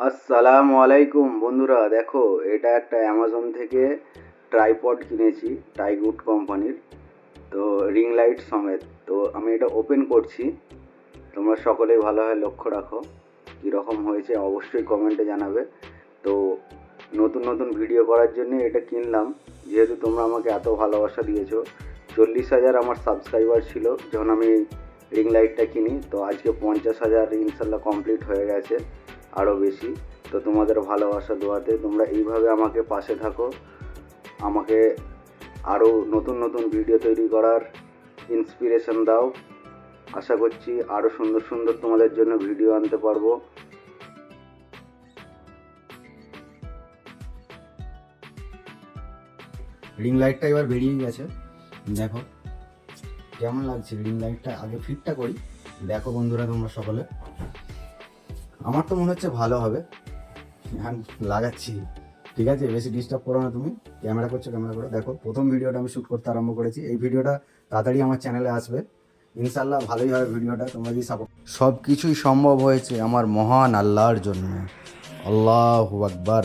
আসসালামু আলাইকুম বন্ধুরা, দেখো, এটা একটা অ্যামাজন থেকে ট্রাইপড কিনেছি টাইগুড কোম্পানির, তো রিং লাইট সমেত। তো আমি এটা ওপেন করছি, তোমরা সকলেই ভালোভাবে লক্ষ্য রাখো, কীরকম হয়েছে অবশ্যই কমেন্টে জানাবে। তো নতুন নতুন ভিডিও করার জন্য এটা কিনলাম, যেহেতু তোমরা আমাকে এত ভালোবাসা দিয়েছ। চল্লিশ হাজার আমার সাবস্ক্রাইবার ছিল, যখন আমি রিং লাইটটা কিনি, তো আজকে পঞ্চাশ হাজার ইনশাল্লাহ কমপ্লিট হয়ে গেছে। আরও বেশি। তো তোমাদের ভালোবাসা দোয়াতে তোমরা এইভাবে আমাকে পাশে থাকো। আমাকে আরও নতুন নতুন ভিডিও তৈরি করার ইন্সপিরেশন দাও। আশা করছি আরও সুন্দর সুন্দর তোমাদের জন্য ভিডিও আনতে পারব। রিং লাইটটা এবার বেরিয়ে গেছে। দেখো, কেমন লাগছে রিং লাইটটা আগে ফিটটা করি। দেখো বন্ধুরা, তোমরা সকলে। আমার তো মনে হচ্ছে ভালো হবে। হ্যাঁ লাগাচ্ছি। ঠিক আছে? বেশি ডিস্টার্ব করো না তুমি। ক্যামেরা করছ ক্যামেরা করো। দেখো, প্রথম ভিডিওটা আমি শ্যুট করতে আরম্ভ করেছি। এই ভিডিওটা তাড়াতাড়ি আমার চ্যানেলে আসবে। ইনশাল্লাহ ভালোই হবে ভিডিওটা। তোমরা যদি সাপোর্ট সব কিছুই সম্ভব হয়েছে আমার মহান আল্লাহর জন্য। আল্লাহ আকবার।